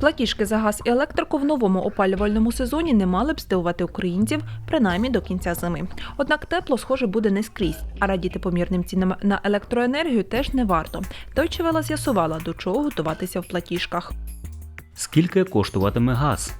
Платіжки за газ і електрику в новому опалювальному сезоні не мали б здивувати українців принаймні до кінця зими. Однак тепло, схоже, буде не скрізь, а радіти помірним цінам на електроенергію теж не варто. Дойчевела з'ясувала, до чого готуватися в платіжках. Скільки коштуватиме газ?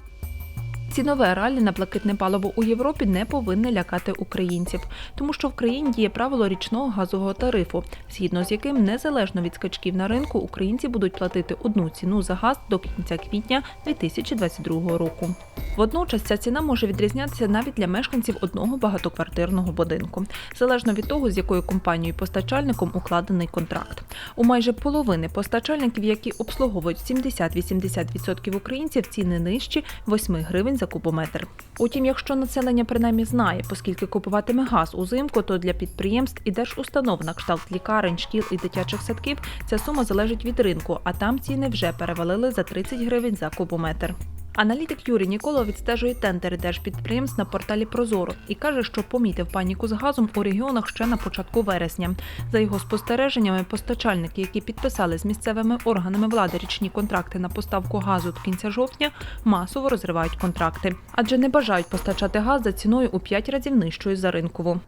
Цінове ралі на блакитне паливо у Європі не повинне лякати українців, тому що в країні діє правило річного газового тарифу, згідно з яким незалежно від скачків на ринку українці будуть платити одну ціну за газ до кінця квітня 2022 року. Водночас ця ціна може відрізнятися навіть для мешканців одного багатоквартирного будинку, залежно від того, з якою компанією постачальником укладений контракт. У майже половини постачальників, які обслуговують 70-80% українців, ціни нижчі 8 гривень за кубометр. Утім, якщо населення принаймні знає, оскільки купуватиме газ узимку, то для підприємств і держустанов на кшталт лікарень, шкіл і дитячих садків ця сума залежить від ринку, а там ціни вже перевалили за 30 гривень за кубометр. Аналітик Юрій Ніколов відстежує тендери держпідприємств на порталі Прозоро і каже, що помітив паніку з газом у регіонах ще на початку вересня. За його спостереженнями, постачальники, які підписали з місцевими органами влади річні контракти на поставку газу до кінця жовтня, масово розривають контракти, адже не бажають постачати газ за ціною у 5 разів нижчою за ринкову.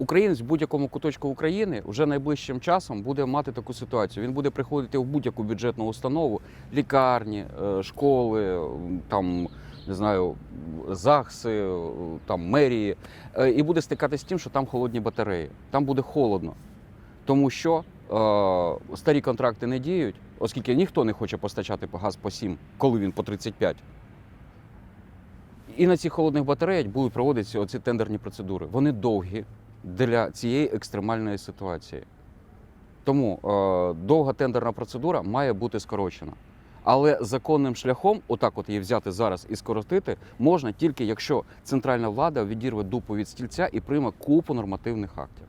Українець в будь-якому куточку України вже найближчим часом буде мати таку ситуацію. Він буде приходити в будь-яку бюджетну установу, лікарні, е, школи, там не знаю, ЗАГСи, е, там мерії, е, і буде стикатися з тим, що там холодні батареї. Там буде холодно, тому що е, старі контракти не діють, оскільки ніхто не хоче постачати газ по 7, коли він по 35. І на цих холодних батареях будуть проводитися оці тендерні процедури. Вони довгі для цієї екстремальної ситуації. Тому е, довга тендерна процедура має бути скорочена. Але законним шляхом, отак от її взяти зараз і скоротити, можна тільки якщо центральна влада відірве дупу від стільця і прийме купу нормативних актів.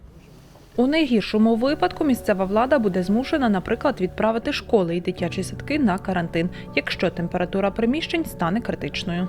У найгіршому випадку місцева влада буде змушена, наприклад, відправити школи і дитячі садки на карантин, якщо температура приміщень стане критичною.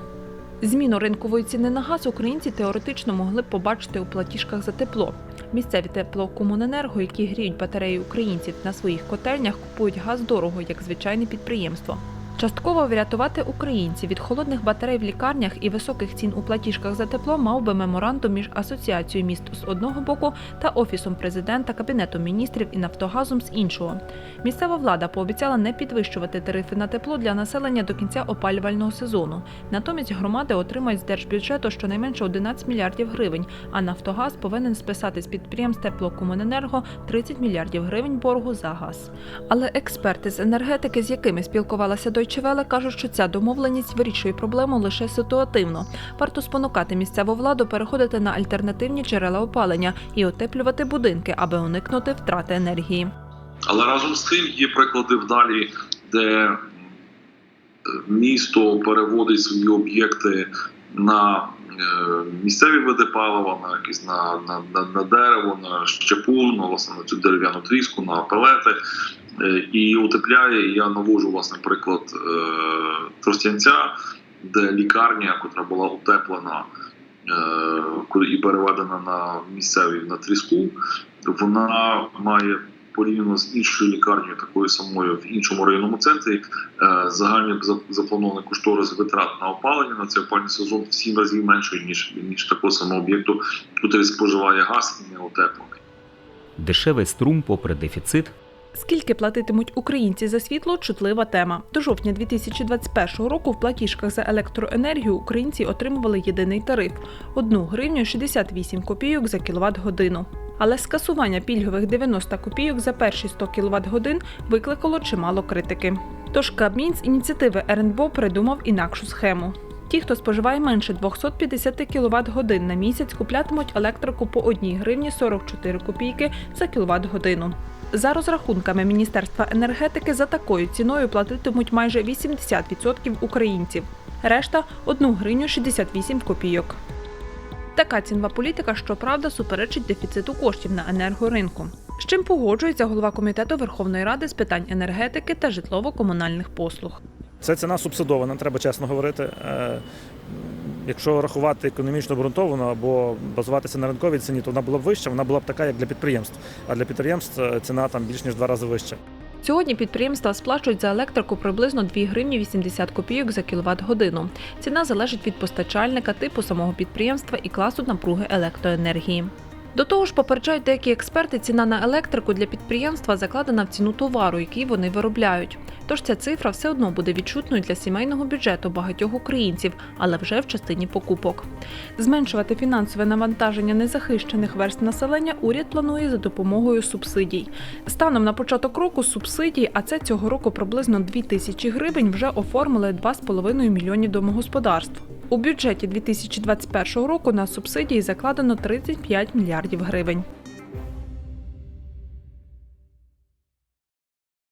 Зміну ринкової ціни на газ українці теоретично могли б побачити у платіжках за тепло. Місцеві теплокомуненерго, які гріють батареї українців на своїх котельнях, купують газ дорого, як звичайне підприємство. Частково врятувати українців від холодних батарей в лікарнях і високих цін у платіжках за тепло мав би меморандум між асоціацією міст з одного боку та офісом президента, кабінетом міністрів і Нафтогазом з іншого. Місцева влада пообіцяла не підвищувати тарифи на тепло для населення до кінця опалювального сезону. Натомість громади отримають з держбюджету щонайменше 11 мільярдів гривень, а Нафтогаз повинен списати з підприємств теплокомуненерго 30 мільярдів гривень боргу за газ. Але експерти з енергетики, з якими спілкувалася Deutsche Welle, кажуть, що ця домовленість вирішує проблему лише ситуативно. Варто спонукати місцеву владу переходити на альтернативні джерела опалення і отеплювати будинки, аби уникнути втрати енергії. Але разом з тим є приклади вдалі, де місто переводить свої об'єкти на е, місцеві види палива, на якісь на, на, на, на дерево, на щепу, на власне на цю дерев'яну тріску, на пелети. Е, І утепляє. Я навожу власне приклад е, Тростянця, де лікарня, яка була утеплена е, і переведена на місцеві на тріску, вона має порівняно з іншою лікарнею, такою самою в іншому районному центрі, загальний запланований кошторис витрат на опалення на цей опалювальний сезон в сім разів менший ніж ніж такого самого об'єкту, який споживає газ і не утеплений. Дешевий струм попри дефіцит. Скільки платитимуть українці за світло чутлива тема. До жовтня 2021 року в платіжках за електроенергію українці отримували єдиний тариф 1 гривню 68 копійок за кіловат годину. Але скасування пільгових 90 копійок за перші 100 кіловат годин викликало чимало критики. Тож Кабмін з ініціативи РНБО придумав інакшу схему. Ті, хто споживає менше 250 кВт годин на місяць, куплятимуть електрику по 1 гривні 44 копійки за кіловат годину. За розрахунками Міністерства енергетики, за такою ціною платитимуть майже 80% українців. Решта 1 гривню 68 копійок. Така цінова політика, щоправда, суперечить дефіциту коштів на енергоринку. З чим погоджується голова комітету Верховної Ради з питань енергетики та житлово-комунальних послуг. Це ціна субсидована, треба чесно говорити. Якщо рахувати економічно обґрунтовано або базуватися на ринковій ціні, то вона була б вища, вона була б така, як для підприємств. А для підприємств е, ціна там більш ніж два рази вища. Сьогодні підприємства сплачують за електрику приблизно 2 гривні 80 копійок за кіловат годину. Ціна залежить від постачальника, типу самого підприємства і класу напруги електроенергії. До того ж, попереджають деякі експерти, ціна на електрику для підприємства закладена в ціну товару, який вони виробляють. Тож ця цифра все одно буде відчутною для сімейного бюджету багатьох українців, але вже в частині покупок. Зменшувати фінансове навантаження незахищених верст населення уряд планує за допомогою субсидій. Станом на початок року субсидії, а це цього року приблизно 2 тисячі гривень, вже оформили 2,5 мільйонів домогосподарств. У бюджеті 2021 року на субсидії закладено 35 мільярдів гривень.